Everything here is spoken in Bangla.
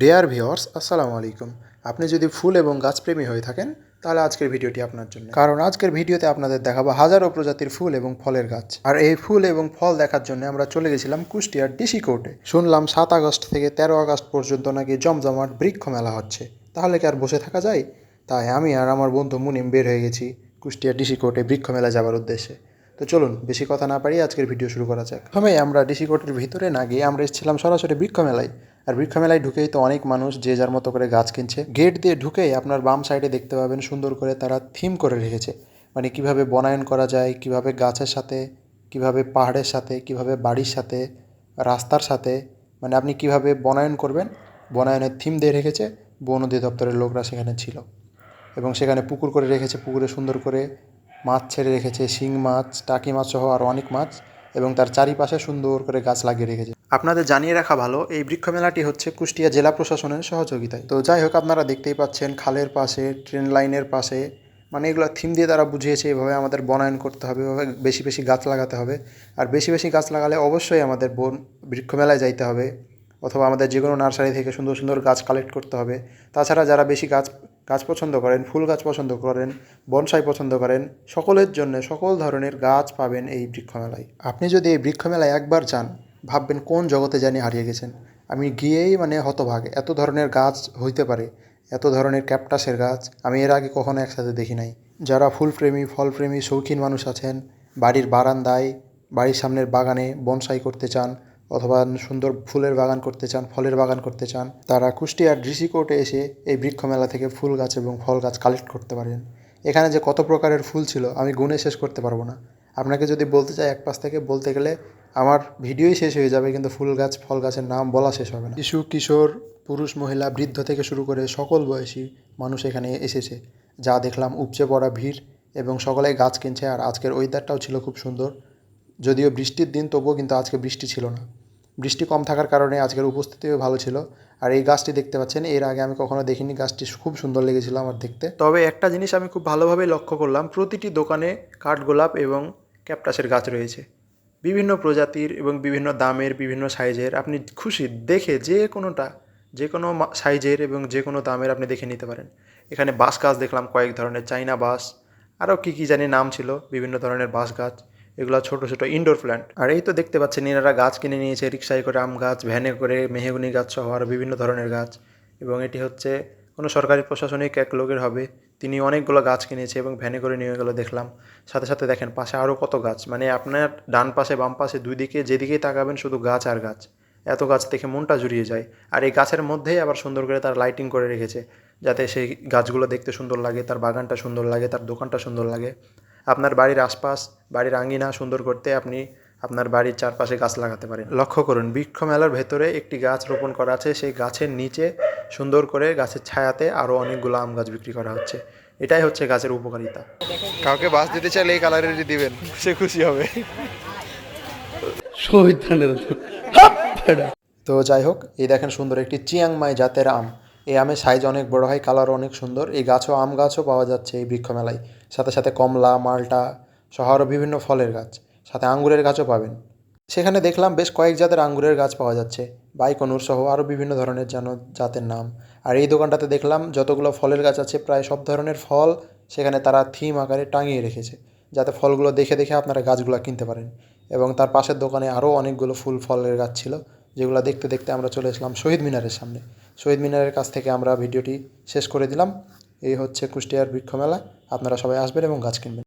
ডিয়ার ভিওর্স আসসালামু আলাইকুম। আপনি যদি ফুল এবং গাছপ্রেমী হয়ে থাকেন, তাহলে আজকের ভিডিওটি আপনার জন্য। কারণ আজকের ভিডিওতে আপনাদের দেখাবো হাজারো প্রজাতির ফুল এবং ফলের গাছ। আর এই ফুল এবং ফল দেখার জন্য আমরা চলে গেছিলাম কুষ্টিয়ার ডিসি কোর্টে। শুনলাম সাত আগস্ট থেকে তেরো আগস্ট পর্যন্ত নাকি জমজমাট বৃক্ষ মেলা হচ্ছে। তাহলে কি আর বসে থাকা যায়? তাই আমি আর আমার বন্ধু মুনিম বের হয়ে গেছি কুষ্টিয়া ডিসি কোর্টে বৃক্ষ মেলা যাওয়ার উদ্দেশ্যে। তো চলুন, বেশি কথা না পারি আজকের ভিডিও শুরু করা যাক। প্রথমে আমরা ডিসি কোর্টের ভিতরে না গিয়ে আমরা এসেছিলাম সরাসরি বৃক্ষ মেলায়। আর বৃক্ষ মেলায় ঢুকেই তো অনেক মানুষ যে যার মতো করে গাছ কিনছে। গেট দিয়ে ঢুকেই আপনার বাম সাইডে দেখতে পাবেন সুন্দর করে তারা থিম করে রেখেছে। মানে কীভাবে বনায়ন করা যায়, কীভাবে গাছের সাথে, কীভাবে পাহাড়ের সাথে, কীভাবে বাড়ির সাথে, রাস্তার সাথে মানে আপনি কীভাবে বনায়ন করবেন, বনায়নের থিম দিয়ে রেখেছে, বন অধিদপ্তরের লোকরা সেখানে ছিল। এবং সেখানে পুকুর করে রেখেছে, পুকুরে সুন্দর করে মাছ ছেড়ে রেখেছে, শিং মাছ, টাকি মাছ সহ আরও অনেক মাছ এবং তার চারিপাশে সুন্দর করে গাছ লাগিয়ে রেখেছে। আপনাদের জানিয়ে রাখা ভালো, এই বৃক্ষ মেলাটি হচ্ছে কুষ্টিয়া জেলা প্রশাসনের সহযোগিতায়। তো যাই হোক, আপনারা দেখতেই পাচ্ছেন খালের পাশে, ট্রেন লাইনের পাশে মানে এগুলো থিম দিয়ে তারা বুঝিয়েছে এভাবে আমাদের বনায়ন করতে হবে, এভাবে বেশি বেশি গাছ লাগাতে হবে। আর বেশি বেশি গাছ লাগালে অবশ্যই আমাদের বন বৃক্ষ মেলায় যাইতে হবে, অথবা আমাদের যে কোনো নার্সারি থেকে সুন্দর সুন্দর গাছ কালেক্ট করতে হবে। তাছাড়া যারা বেশি গাছ গাছ পছন্দ করেন, ফুল গাছ পছন্দ করেন, বনসাই পছন্দ করেন, সকলের জন্য সকল ধরনের গাছ পাবেন এই বৃক্ষমেলায়। আপনি যদি এই বৃক্ষমেলায় একবার যান ভাববেন কোন জগতে জানি হারিয়ে গেছেন। আমি গিয়েই মানে হতভাগ, এত ধরনের গাছ হইতে পারে, এত ধরনের ক্যাপটাসের গাছ আমি এর আগে কখনো একসাথে দেখি নাই। যারা ফুলপ্রেমী, ফলপ্রেমী, শৌখিন মানুষ আছেন, বাড়ির বারান্দায়, বাড়ির সামনের বাগানে বনসাই করতে চান, অথবা সুন্দর ফুলের বাগান করতে চান, ফলের বাগান করতে চান, তারা কুষ্টিয়ার কোর্টে এসে এই বৃক্ষ মেলা থেকে ফুল গাছ এবং ফল গাছ কালেক্ট করতে পারেন। এখানে যে কত প্রকারের ফুল ছিল, আমি গুণে শেষ করতে পারব না। আপনাকে যদি বলতে চাই, এক পাশ থেকে বলতে গেলে আমার ভিডিওই শেষ হয়ে যাবে কিন্তু ফুল গাছ ফল গাছের নাম বলা শেষ হবে না। শিশু কিশোর পুরুষ মহিলা বৃদ্ধ থেকে শুরু করে সকল বয়সী মানুষ এখানে এসেছে। যা দেখলাম উপচে পড়া ভিড় এবং সকলেই গাছ কিনছে আর আজকের ওয়েদারটাও ছিল খুব সুন্দর। যদিও বৃষ্টির দিন তবুও কিন্তু আজকে বৃষ্টি ছিল না। বৃষ্টি কম থাকার কারণে আজকের উপস্থিতিও ভালো ছিল। আর এই গাছটি দেখতে পাচ্ছেন এর আগে আমি কখনো দেখিনি গাছটি খুব সুন্দর লেগেছিল আমার দেখতে। তবে একটা জিনিস আমি খুব ভালোভাবে লক্ষ্য করলাম প্রতিটি দোকানে কাঠগোলাপ এবং ক্যাপটাসের গাছ রয়েছে। বিভিন্ন প্রজাতির এবং বিভিন্ন দামের, বিভিন্ন সাইজের আপনি খুশি দেখে যে কোনোটা, যে কোনো সাইজের এবং যে কোনো দামের আপনি দেখে নিতে পারেন। এখানে বাঁশ গাছ দেখলাম, কয়েক ধরনের চাইনা বাঁশ, আরও কী কী জানি নাম ছিল, বিভিন্ন ধরনের বাঁশ গাছ, এগুলো ছোট ছোট ইনডোর প্ল্যান্ট আর এই তো দেখতে পাচ্ছেন, এনারা গাছ কিনে নিয়েছে, রিক্সায় করে আম গাছ ভ্যানে করে মেহগুনি গাছ সহ আরও বিভিন্ন ধরনের গাছ। এবং এটি হচ্ছে কোনো সরকারি প্রশাসনিক এক লোকের হবে তিনি অনেকগুলো গাছ কিনেছে এবং ভ্যানে করে নিয়ে গেলো দেখলাম। সাথে সাথে দেখেন পাশে আরও কত গাছ। মানে আপনার ডান পাশে, বাম পাশে দুই দিকে, যেদিকেই তাকাবেন শুধু গাছ আর গাছ। এত গাছ দেখে মনটা জুড়িয়ে যায়। আর এই গাছের মধ্যেই আবার সুন্দর করে তার লাইটিং করে রেখেছে, যাতে সেই গাছগুলো দেখতে সুন্দর লাগে, তার বাগানটা সুন্দর লাগে, তার দোকানটা সুন্দর লাগে। আপনার বাড়ির আশপাশ, বাড়ির আঙ্গিনা সুন্দর করতে আপনি আপনার বাড়ির চারপাশে গাছ লাগাতে পারেন। লক্ষ্য করুন বৃক্ষ মেলার ভেতরে একটি গাছ রোপণ করা আছে। সেই গাছের নিচে সুন্দর করে গাছের ছায়াতে আরও অনেকগুলো আম গাছ বিক্রি করা হচ্ছে। এটাই হচ্ছে গাছের উপকারিতা। কাউকে বাস দিতে চাইলে এই কালারেরই দিবেন। সে খুশি হবে। তো যাই হোক এই দেখেন সুন্দর একটি চিয়াংমাই জাতের আম। এই আমের সাইজ অনেক বড় হয় কালার অনেক সুন্দর। এই গাছও আম গাছও পাওয়া যাচ্ছে এই বৃক্ষ মেলায়। সাথে সাথে কমলা মালটা সহ আরও বিভিন্ন ফলের গাছ। সাথে আঙ্গুরের গাছও পাবেন। সেখানে দেখলাম বেশ কয়েক জাতের আঙ্গুরের গাছ পাওয়া যাচ্ছে। বাইকনুর সহ আরও বিভিন্ন ধরনের যেন জাতের নাম। আর এই দোকানটাতে দেখলাম যতগুলো ফলের গাছ আছে, প্রায় সব ধরনের ফল সেখানে তারা থিম আকারে টাঙিয়ে রেখেছে, যাতে ফলগুলো দেখে দেখে আপনারা গাছগুলো কিনতে পারেন। এবং তার পাশের দোকানে আরও অনেকগুলো ফুল ফলের গাছ ছিল, যেগুলো দেখতে দেখতে আমরা চলে এসলাম শহীদ মিনারের সামনে। শহীদ মিনারের কাছ থেকে আমরা ভিডিওটি শেষ করে দিলাম। এই হচ্ছে কুষ্টিয়ার বৃক্ষ মেলা। আপনারা সবাই আসবেন এবং গাছ কিনবেন।